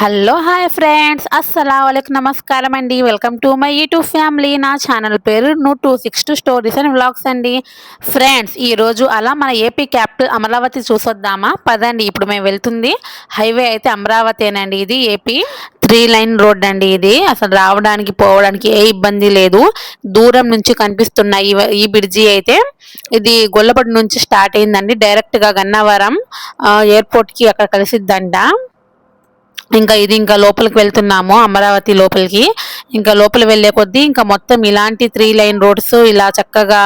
Hello hi friends. అస్సలం నమస్కారం అండి. Welcome to my YouTube family. నా ఛానల్ పేరు new two six two stories and vlogs అండి. ఫ్రెండ్స్ ఈరోజు అలా మన ఏపీ క్యాపిటల్ అమరావతి చూసొద్దామా? పదండి ఇప్పుడు మేము వెళ్తుంది. హైవే అయితే అమరావతేనండి ఇది ఏపీ త్రీ లైన్ రోడ్ అండి ఇది. అసలు రావడానికి పోవడానికి ఏ ఇబ్బంది లేదు. దూరం నుంచి కనిపిస్తున్న ఈ బ్రిడ్జి అయితే ఇది గొల్లపడి నుంచి స్టార్ట్ అయిందండి. డైరెక్ట్గా గన్నవరం ఎయిర్పోర్ట్కి అక్కడ కలిసిద్దంట. ఇంకా ఇది ఇంకా లోపలికి వెళ్తున్నాము అమరావతి లోపలికి. ఇంకా లోపలి వెళ్ళే కొద్దీ ఇంకా మొత్తం ఇలాంటి త్రీ లైన్ రోడ్స్ ఇలా చక్కగా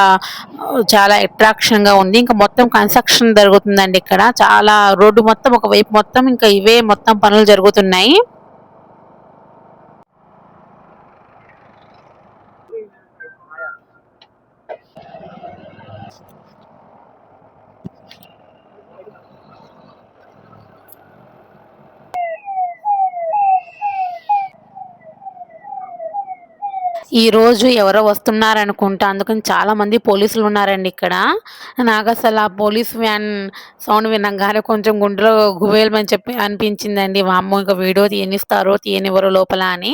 చాలా అట్రాక్షన్గా ఉంది. ఇంకా మొత్తం కన్స్ట్రక్షన్ జరుగుతుందండి ఇక్కడ. చాలా రోడ్డు మొత్తం ఒకవైపు మొత్తం ఇంకా ఇవే మొత్తం పనులు జరుగుతున్నాయి. ఈ రోజు ఎవరో వస్తున్నారనుకుంటా. అందుకని చాలా మంది పోలీసులు ఉన్నారండి ఇక్కడ. నాకు అసలు ఆ పోలీస్ వ్యాన్ సౌండ్ వినగానే కొంచెం గుండెలో గువేలమని చెప్పి అనిపించిందండి. వామ్మో ఇంకా వీడియో తీయనిస్తారో తీయనివ్వరో లోపల అని.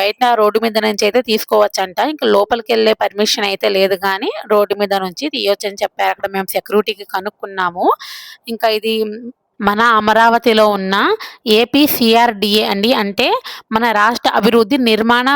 బయట రోడ్డు మీద నుంచి అయితే తీసుకోవచ్చంట. ఇంకా లోపలికి వెళ్ళే పర్మిషన్ అయితే లేదు కానీ రోడ్డు మీద నుంచి తీయొచ్చు అని చెప్పారు. అక్కడ మేము సెక్యూరిటీకి కనుక్కున్నాము. ఇంకా ఇది మన అమరావతిలో ఉన్న ఏపీసీఆర్డిఏ అండి. అంటే మన రాష్ట్ర అభివృద్ధి నిర్మాణ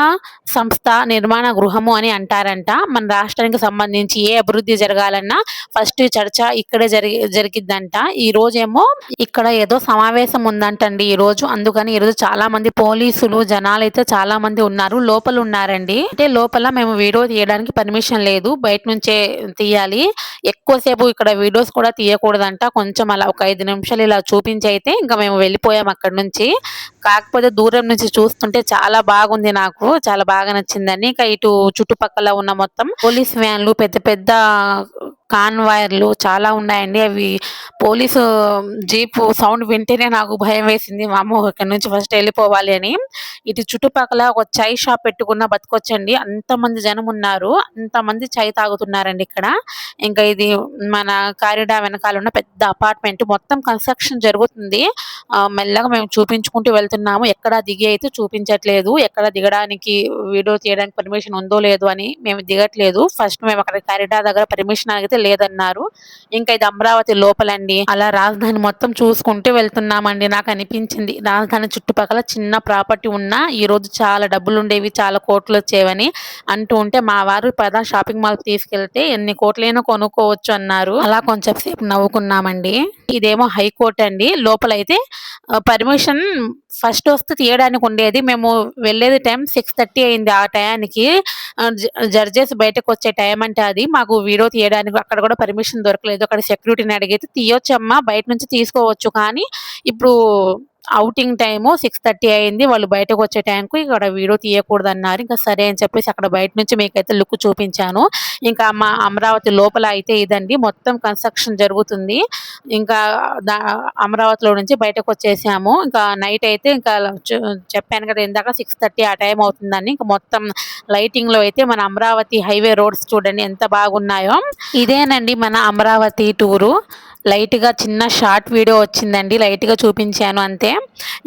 సంస్థ నిర్మాణ గృహము అని అంటారంట. మన రాష్ట్రానికి సంబంధించి ఏ అభివృద్ధి జరగాలన్నా ఫస్ట్ చర్చ ఇక్కడే జరిగి జరిగిద్దంట. ఈ రోజేమో ఇక్కడ ఏదో సమావేశం ఉందంటండి ఈ రోజు. అందుకని ఈరోజు చాలా మంది పోలీసులు జనాలు అయితే చాలా మంది ఉన్నారు లోపల ఉన్నారండి అంటే లోపల మేము వీడియో తీయడానికి పర్మిషన్ లేదు. బయట నుంచే తీయాలి. ఎక్కువసేపు ఇక్కడ వీడియోస్ కూడా తీయకూడదంట. కొంచెం అలా ఒక ఐదు నిమిషాలు ఇలా చూపించి అయితే ఇంకా మేము వెళ్ళిపోయాం అక్కడ నుంచి. కాకపోతే దూరం నుంచి చూస్తుంటే చాలా బాగుంది నాకు చాలా బాగా నచ్చిందని. ఇంకా ఇటు చుట్టుపక్కల ఉన్న మొత్తం పోలీస్ వ్యాన్లు పెద్ద పెద్ద కాన్వాయర్లు చాలా ఉన్నాయండి. అవి పోలీసు జీపు సౌండ్ వింటేనే నాకు భయం వేసింది. మా అమ్మ ఇక్కడ నుంచి ఫస్ట్ వెళ్ళిపోవాలి అని. ఇది చుట్టుపక్కల ఒక చాయ్ షాప్ పెట్టుకున్న బతుకొచ్చండి. అంతమంది జనం ఉన్నారు. అంతమంది చాయ్ తాగుతున్నారండి ఇక్కడ. ఇంకా ఇది మన కారిడా వెనకాల ఉన్న పెద్ద అపార్ట్మెంట్. మొత్తం కన్స్ట్రక్షన్ జరుగుతుంది. మెల్లగా మేము చూపించుకుంటూ వెళ్తున్నాము. ఎక్కడ దిగి అయితే చూపించట్లేదు. ఎక్కడ దిగడానికి వీడియో తీయడానికి పర్మిషన్ ఉందో లేదో అని మేము దిగట్లేదు. ఫస్ట్ మేము అక్కడ కారిడా దగ్గర పర్మిషన్ అడిగితే లేదన్నారు. ఇంకా ఇది అమరావతి లోపలండి. అలా రాజధాని మొత్తం చూసుకుంటూ వెళ్తున్నామండి. నాకు అనిపించింది. రాజధాని చుట్టుపక్కల చిన్న ప్రాపర్టీ ఉన్నా ఈ రోజు చాలా డబ్బులు ఉండేవి చాలా కోట్లు వచ్చేవని అంటూ ఉంటే మా వారు పద షాపింగ్ మాల్ తీసుకెళ్తే ఎన్ని కోట్లైనా కొనుక్కోవచ్చు అన్నారు. అలా కొంచెం సేపు నవ్వుకున్నామండి. ఇదేమో హైకోర్టు అండి. లోపలైతే పర్మిషన్ ఫస్ట్ వస్తే తీయడానికి ఉండేది. మేము వెళ్ళేది టైం సిక్స్ థర్టీ అయింది ఆ టయానికి. జడ్జెస్ బయటకు వచ్చే టైం అంటే అది. మాకు వీడియో తీయడానికి అక్కడ కూడా పర్మిషన్ దొరకలేదు. అక్కడ సెక్యూరిటీని అడిగితే తీయొచ్చమ్మా బయట నుంచి తీసుకోవచ్చు. కానీ ఇప్పుడు అవుటింగ్ టైము సిక్స్ థర్టీ అయింది. వాళ్ళు బయటకు వచ్చే టైంకు ఇక్కడ వీడియో తీయకూడదు అన్నారు ఇంకా సరే అని చెప్పేసి అక్కడ బయట నుంచి మీకైతే లుక్ చూపించాను. ఇంకా మా అమరావతి లోపల అయితే ఇదండి. మొత్తం కన్స్ట్రక్షన్ జరుగుతుంది. ఇంకా అమరావతిలో నుంచి బయటకు వచ్చేసాము. ఇంకా నైట్ అయితే ఇంకా చెప్పాను కదా ఇందాక సిక్స్ థర్టీ ఆ టైం అవుతుందని. ఇంకా మొత్తం లైటింగ్లో అయితే మన అమరావతి హైవే రోడ్స్ చూడండి ఎంత బాగున్నాయో. ఇదేనండి మన అమరావతి టూరు లైట్గా చిన్న షార్ట్ వీడియో వచ్చిందండి. లైట్గా చూపించాను అంతే.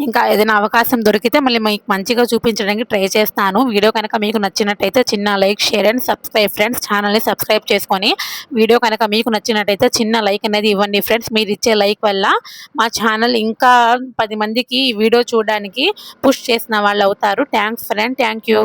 ఇంకా ఏదైనా అవకాశం దొరికితే మళ్ళీ మీకు మంచిగా చూపించడానికి ట్రై చేస్తాను. వీడియో కనుక మీకు నచ్చినట్టయితే చిన్న like share and subscribe. Friends ఛానల్ని సబ్స్క్రైబ్ చేసుకొని వీడియో కనుక మీకు నచ్చినట్టయితే చిన్న లైక్ అనేది ఇవ్వండి. ఫ్రెండ్స్ మీరు ఇచ్చే లైక్ వల్ల మా ఛానల్ ఇంకా పది మందికి వీడియో చూడడానికి పుష్ చేసిన వాళ్ళు అవుతారు. Thanks friend. Thank you